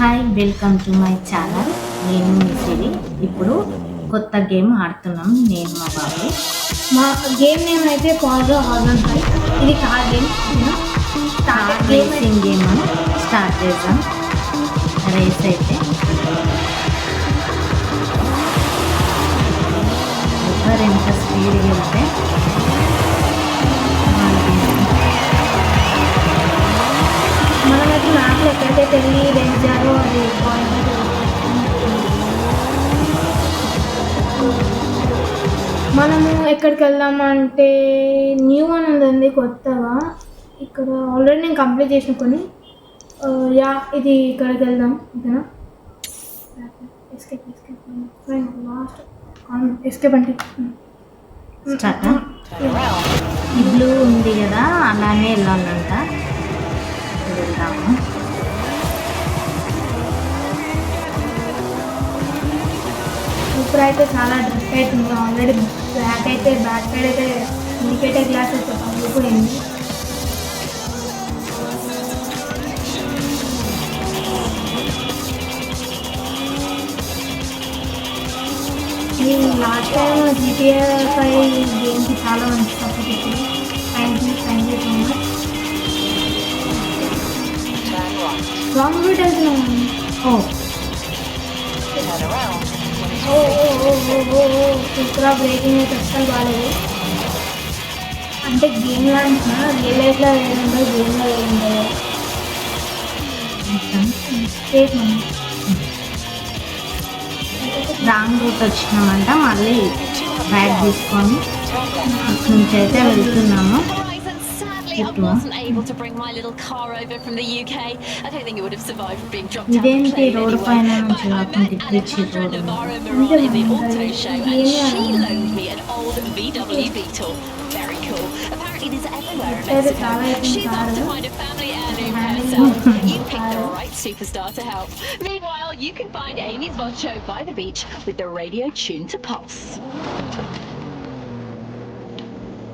Hi welcome to my channel. నేను మీ సిరి. ఇప్పుడు కొత్త గేమ్ ఆడుతున్నాం నేను మా బాబు. మా గేమ్ నేమ్ అయితే కాల్ హార్మోన్ ఫైవ్ ఇది car game. Car racing game start చేద్దాం. రేస్ అయితే. ఎవరు ఎంత స్పీడ్ వెళ్తే రేంజారో అది మనము ఎక్కడికి వెళ్దామంటే న్యూ అని ఉంది కొత్తగా. ఇక్కడ ఆల్రెడీ నేను కంప్లీట్ చేసిన కొన్ని. యా ఇది ఇక్కడికి వెళ్దాం ఓకేనా? ఎస్కేప్ ఎస్కేప్ లాస్ట్ ఎస్కేప్ అంటే బ్లూ ఉంది కదా అలానే వెళ్ళాలంట. ఇప్పుడైతే చాలా డ్రెస్ అవుతుంది ఆల్రెడీ బ్యాక్ అయితే బ్యాక్ సైడ్ అయితే ఇండికేటర్ గ్లాస్ అయితే పగిలిపోయింది. నేను లాస్ట్ టైం జీటీఏ ఫైవ్ గేమ్కి చాలా మంచి సపోర్ట్ ఇచ్చింది. Thank you thank you so much route వెళ్తున్నాను ఓ. ఓ బ్రేకింగ్ అయితే అస్సలు బాగాలేదు అంటే గేమ్ లాంటి రియల్ లైఫ్లో ఏముండదు గేమ్లో ఏముండదు. మిస్టేక్ రాంగ్ రూట్ వచ్చినామంట మళ్ళీ బ్యాగ్ తీసుకొని అక్కడి నుంచి అయితే వెళ్తున్నాము. I wasn't able to bring my little car over from the UK. I don't think it would have survived anyway. But I met Alejandra Navarro Moron in the auto show and she loaned me an old VW Beetle. Very cool. Apparently these are everywhere in Mexico. She's off to find a family heirloom herself. You picked the right superstar to help. Meanwhile, you can find Amy's Vod show by the beach with the radio tuned to Pulse.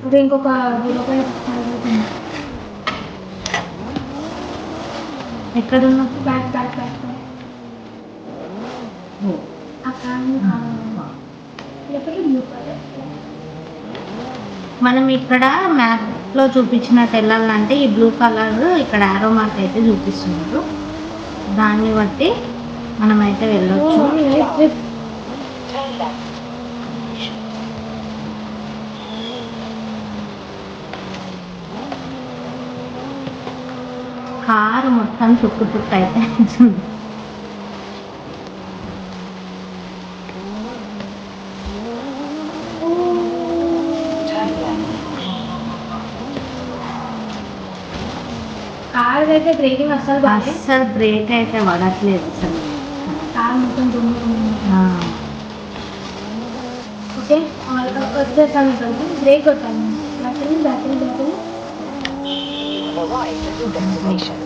Rin pa, bulo kayo. Point ఎక్కడున్నా back back. Back మనం ఇక్కడ మ్యాప్లో చూపించినట్టు వెళ్ళాలంటే ఈ blue colour ఇక్కడ ఆరో mark అయితే చూపిస్తున్నారు. దాన్ని బట్టి మనమైతే వెళ్ళొచ్చు. కారు మొత్తం చుట్టు చుట్టు అయితే అవుతుంది. కార్ అయితే బ్రేకింగ్ అస్సలు బాగా అస్సలు బ్రేక్ అయితే పడట్లేదు అసలు. కార్ మొత్తం దుమ్ము ఉంది. ఆ, ఓకే వచ్చేసాను arrived at your destination.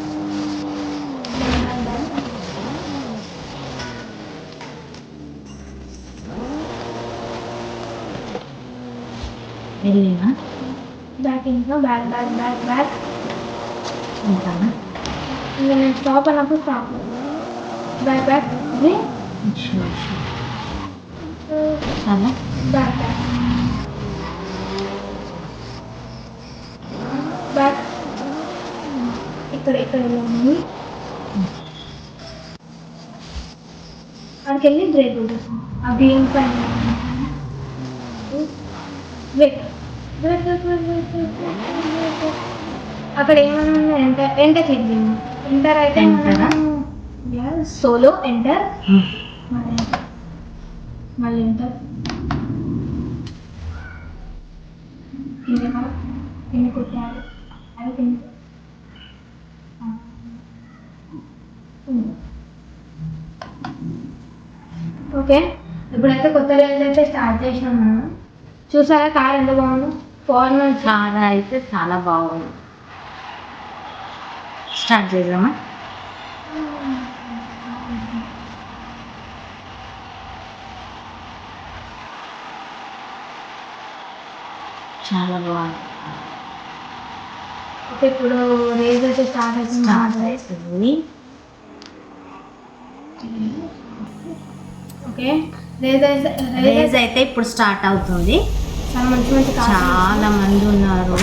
Ready na? Backing, no back, back, back, back. Ang tama? Ang ganun, stop, alam ko stop. Back, back, okay? Sure, sure. Back, back. ఇక్కడ ఇక్కడ ఉంది. అక్కడికి వెళ్ళి బ్రేక్ కొట్టేసాను ఆ గ్రీన్ పైన బ్రేక్ బ్రేక్ అక్కడ ఏమన్నా enter enter click చేయండి ఎంటర్ అయితే? Solo enter. మళ్ళీ ఎంటర్. కింద కొట్టాలి అది కింద ఆ. ఉంది. ఓకే. ఇప్పుడైతే కొత్త రేంజ్ అయితే స్టార్ట్ చేసినాం మనం. చూసారా కార్ ఎంత బాగుందో? ఫార్మల్స్ చాలా అయితే చాలా బాగుంది. స్టార్ట్ చేద్దామా? చాలా బాగుంది. ఓకే ఇప్పుడు రేజ్ అయితే స్టార్ట్ అవుతుంది. స్టార్ట్ అవుతుంది. ఓకే. రేజ్ అయితే ఇప్పుడు స్టార్ట్ అవుతుంది. చాలా మంచి మంచి చాలా మంది ఉన్నారు.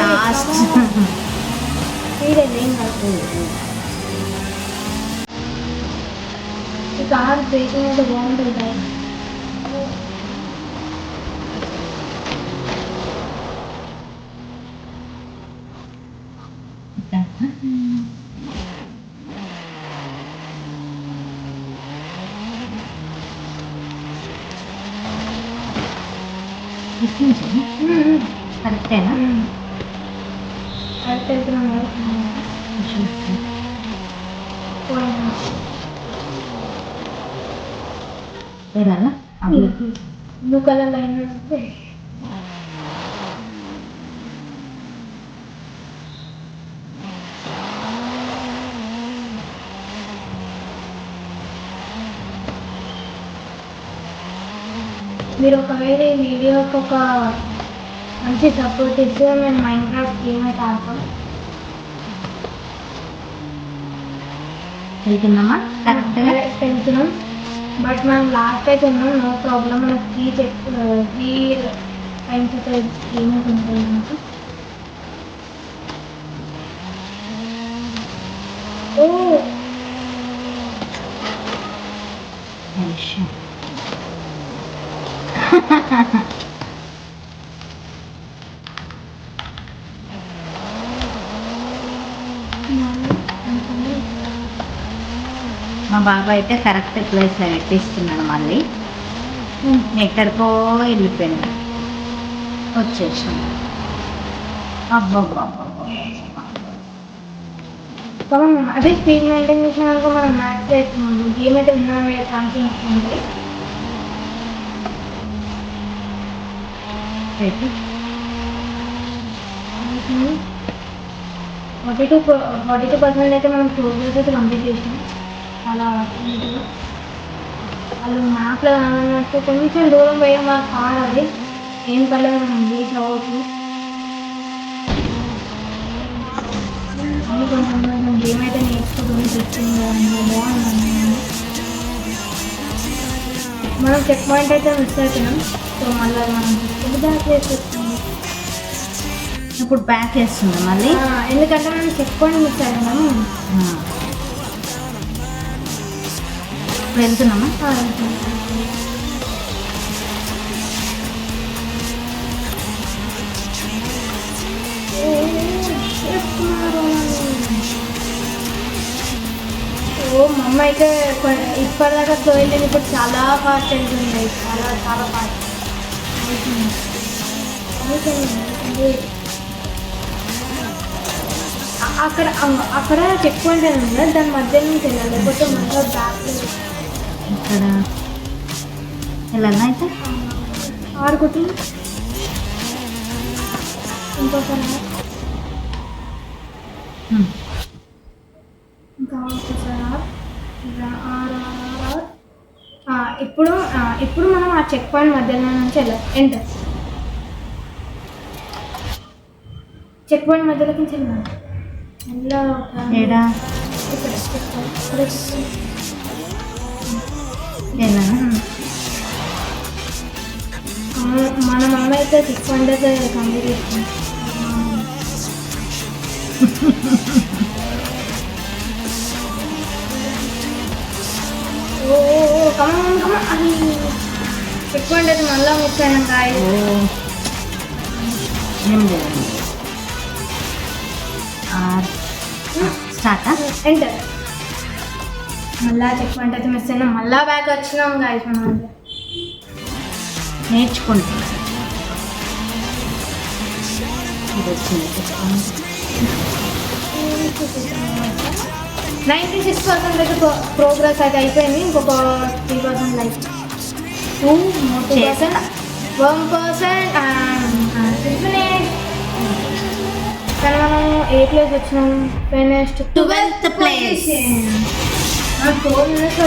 లాస్ట్ ఈ కార్ బ్రేకింగ్ అయితే బాగుంటుంది కదా. మ్మ్. కరెక్టేనా మ్మ్. కరెక్ట్ కలర్ లైన్ మీరు ఒకవేళ ఈ వీడియోకి ఒక మంచి సపోర్ట్ ఇస్తే మేము మైండ్ క్రాఫ్ట్ గేమ్ అయితే ఆడతాం. వెళ్తున్నామా? కరెక్ట్గా? వెళ్తున్నాం. బట్ మనం లాస్ట్ అయితే ఉన్నాం. నో ప్రాబ్లం మనకు త్రీ చెక్ త్రీ టైమ్స్ అయితే గేమ్ అయితే ఉంటుంది మనకు ఓ! మా బాబా అయితే కరెక్ట్ ప్లేస్ పెట్టిస్తున్నాడు మళ్ళీ. ఎక్కడికో వెళ్ళిపోయింది. వచ్చేసాం అబ్బబ్బబ్బబ్బ అదే స్పీడ్ మెయింటైన్ చేసినాక మనం మ్యాచ్ గేమ్ అయితే విన్నాం ఛాన్స్ ఉంది forty two forty two percent అయితే మనం టూ గ్రూప్స్ అయితే కంప్లీట్ చేసినాం. చాలా నీట్గా వాళ్ళు మ్యాప్లో అన్నట్టు కొంచెం దూరం పోయే మాకు కార్ అది ఏం పర్లేదు మనం రీచ్ అవ్వచ్చు. కొంచెం కొంచెం గేమ్ అయితే నేర్చుకోవడం చెప్తుంది బాగుంది మనం చెక్ పాయింట్ అయితే మిస్ అవుతున్నాం సో మళ్ళీ మనం బ్యాక్ వచ్చింది ఇప్పుడు బ్యాక్ చేస్తుంది మళ్ళీ? ఎందుకంటే మనం చెక్ పాయింట్ మిస్ ఆ. ఇప్పుడు వెళ్తున్నామా? ఆ, ఓ మా అమ్మ అయితే ఇప్పటిదాకా వెళ్ళింది ఇప్పుడు చాలా ఫాస్ట్ వెళ్తుంది చాలా చాలా ఫాస్ట్ అక్కడ అక్కడ చెక్ పాయింట్ అని ఉంది. దాని మధ్య నుంచి వెళ్ళాలి. లేకపోతే మళ్ళీ బ్యాక్ ఇక్కడ వెళ్ళాలా అయితే? ఆరు కొట్టి ఇంకోసారి ఇప్పుడు ఇప్పుడు మనం ఆ చెక్ పాయింట్ మధ్యలో నుంచి వెళ్ళాలి ఎంటర్ చెక్ పాయింట్ మధ్యలోకి నుంచి వెళ్ళాలి మన మమ్మ అయితే చెక్ పాయింట్ అయితే కంప్లీట్ చేస్తుంది ఓ కమన్ కమన్ అది చెక్ పాయింట్ మళ్ళీ మిస్ అయినాం కాయ ఓ ఎంటర్ మళ్ళా చెక్ పాయింట్ అయితే మిస్ అయినా మళ్ళా బ్యాక్ వచ్చినాం గాయస్ మనం అయితే. ఇది వచ్చింది నైంటీ సిక్స్ పర్సెంట్ అయితే ప్రోగ్రెస్ అయితే అయిపోయింది ఇంకొక three percent like two. Percent one percent కానీ మనం ఏ ప్లేస్ వచ్చినాం finished 12th place. Four minutes